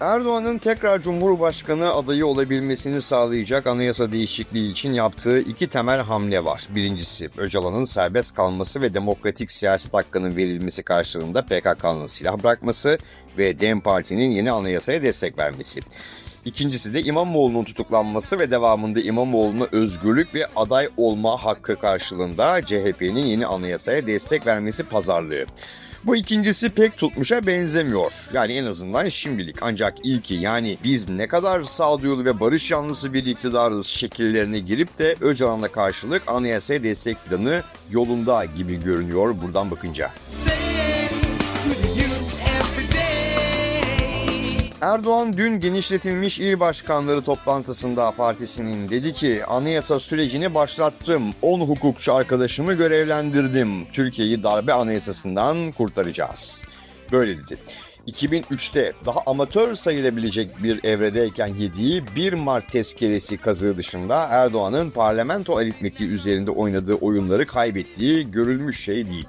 Erdoğan'ın tekrar Cumhurbaşkanı adayı olabilmesini sağlayacak anayasa değişikliği için yaptığı iki temel hamle var. Birincisi Öcalan'ın serbest kalması ve demokratik siyaset hakkının verilmesi karşılığında PKK'nın silah bırakması ve DEM Parti'nin yeni anayasaya destek vermesi. İkincisi de İmamoğlu'nun tutuklanması ve devamında İmamoğlu'na özgürlük ve aday olma hakkı karşılığında CHP'nin yeni anayasaya destek vermesi pazarlığı. Bu ikincisi pek tutmuşa benzemiyor. Yani en azından şimdilik. Ancak ilki yani biz ne kadar sağduyulu ve barış yanlısı bir iktidarız şekillerine girip de Öcalan'a karşılık anayasaya destek planı yolunda gibi görünüyor buradan bakınca. saying Erdoğan dün genişletilmiş il başkanları toplantısında partisinin dedi ki anayasa sürecini başlattım. 10 hukukçu arkadaşımı görevlendirdim. Türkiye'yi darbe anayasasından kurtaracağız. Böyle dedi. 2003'te daha amatör sayılabilecek bir evredeyken yediği 1 Mart tezkeresi kazığı dışında Erdoğan'ın parlamento aritmetiği üzerinde oynadığı oyunları kaybettiği görülmüş şey değil.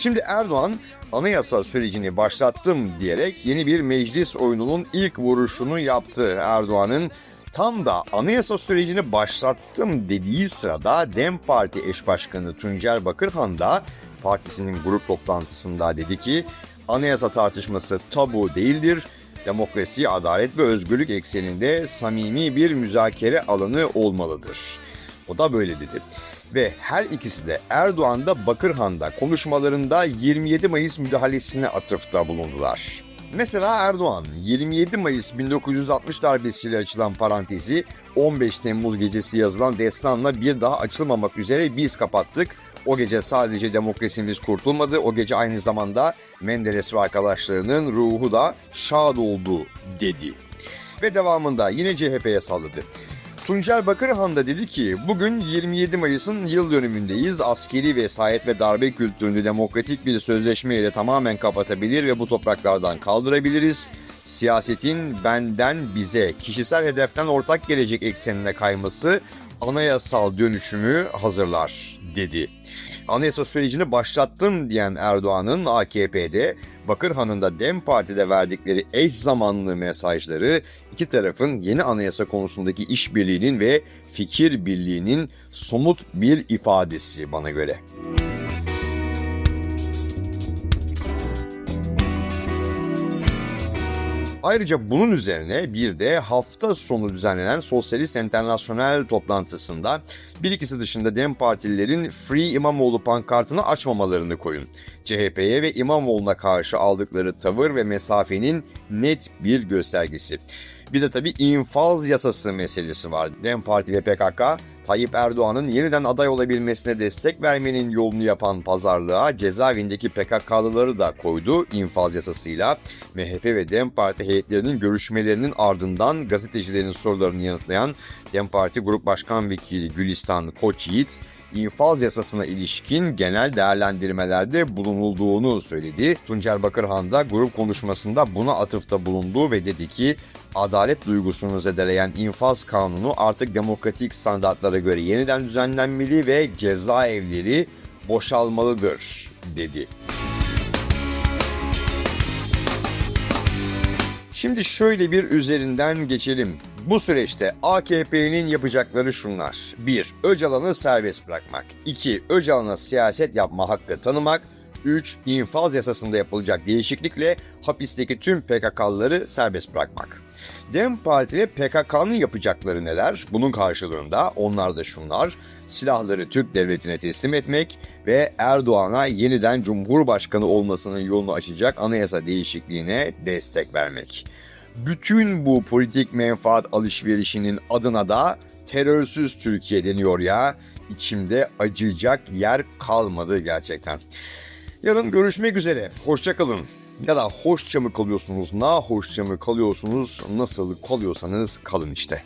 Şimdi Erdoğan anayasa sürecini başlattım diyerek yeni bir meclis oyununun ilk vuruşunu yaptı. Erdoğan'ın tam da anayasa sürecini başlattım dediği sırada DEM Parti eş başkanı Tuncer Bakırhan da partisinin grup toplantısında dedi ki anayasa tartışması tabu değildir. Demokrasi, adalet ve özgürlük ekseninde samimi bir müzakere alanı olmalıdır. O da böyle dedi. Ve her ikisi de Erdoğan'da Bakırhan'da konuşmalarında 27 Mayıs müdahalesine atıfta bulundular. Mesela Erdoğan 27 Mayıs 1960 darbesiyle açılan parantezi 15 Temmuz gecesi yazılan destanla bir daha açılmamak üzere biz kapattık. O gece sadece demokrasimiz kurtulmadı. O gece aynı zamanda Menderes ve arkadaşlarının ruhu da şad oldu dedi. Ve devamında yine CHP'ye salladı. Tuncer Bakırhan da dedi ki bugün 27 Mayıs'ın yıl dönümündeyiz. Askeri vesayet ve darbe kültürünü demokratik bir sözleşmeyle tamamen kapatabilir ve bu topraklardan kaldırabiliriz. Siyasetin benden bize kişisel hedeften ortak gelecek eksenine kayması anayasal dönüşümü hazırlar dedi. Anayasa sürecini başlattım diyen Erdoğan'ın AKP'de Bakırhan'ın da DEM Parti'de verdikleri eş zamanlı mesajları iki tarafın yeni anayasa konusundaki işbirliğinin ve fikir birliğinin somut bir ifadesi bana göre. Ayrıca bunun üzerine bir de hafta sonu düzenlenen Sosyalist Enternasyonel toplantısında bir ikisi dışında DEM partililerin Free İmamoğlu pankartını açmamalarını koyun. CHP'ye ve İmamoğlu'na karşı aldıkları tavır ve mesafenin net bir göstergesi. Bir de tabii infaz yasası meselesi var. DEM Parti ve PKK Tayyip Erdoğan'ın yeniden aday olabilmesine destek vermenin yolunu yapan pazarlığa cezaevindeki PKK'lıları da koydu infaz yasasıyla. MHP ve DEM Parti heyetlerinin görüşmelerinin ardından gazetecilerin sorularını yanıtlayan DEM Parti Grup Başkan Vekili Gülistan Koçyiğit, infaz yasasına ilişkin genel değerlendirmelerde bulunulduğunu söyledi. Tuncer Bakırhan da grup konuşmasında buna atıfta bulundu ve dedi ki adalet duygusunu zedeleyen infaz kanunu artık demokratik standartlara göre yeniden düzenlenmeli ve cezaevleri boşalmalıdır dedi. Şimdi şöyle bir üzerinden geçelim. Bu süreçte AKP'nin yapacakları şunlar. 1. Öcalan'ı serbest bırakmak. 2. Öcalan'a siyaset yapma hakkı tanımak. 3. infaz yasasında yapılacak değişiklikle hapisteki tüm PKK'lıları serbest bırakmak. DEM Parti ve PKK'nın yapacakları neler? Bunun karşılığında onlar da şunlar. Silahları Türk devletine teslim etmek ve Erdoğan'a yeniden Cumhurbaşkanı olmasının yolunu açacak anayasa değişikliğine destek vermek. Bütün bu politik menfaat alışverişinin adına da terörsüz Türkiye deniyor ya. İçimde acıyacak yer kalmadı gerçekten. Yarın görüşmek üzere. Hoşça kalın. Ya da hoşça mı kalıyorsunuz, na hoşça mı kalıyorsunuz, nasıl kalıyorsanız kalın işte.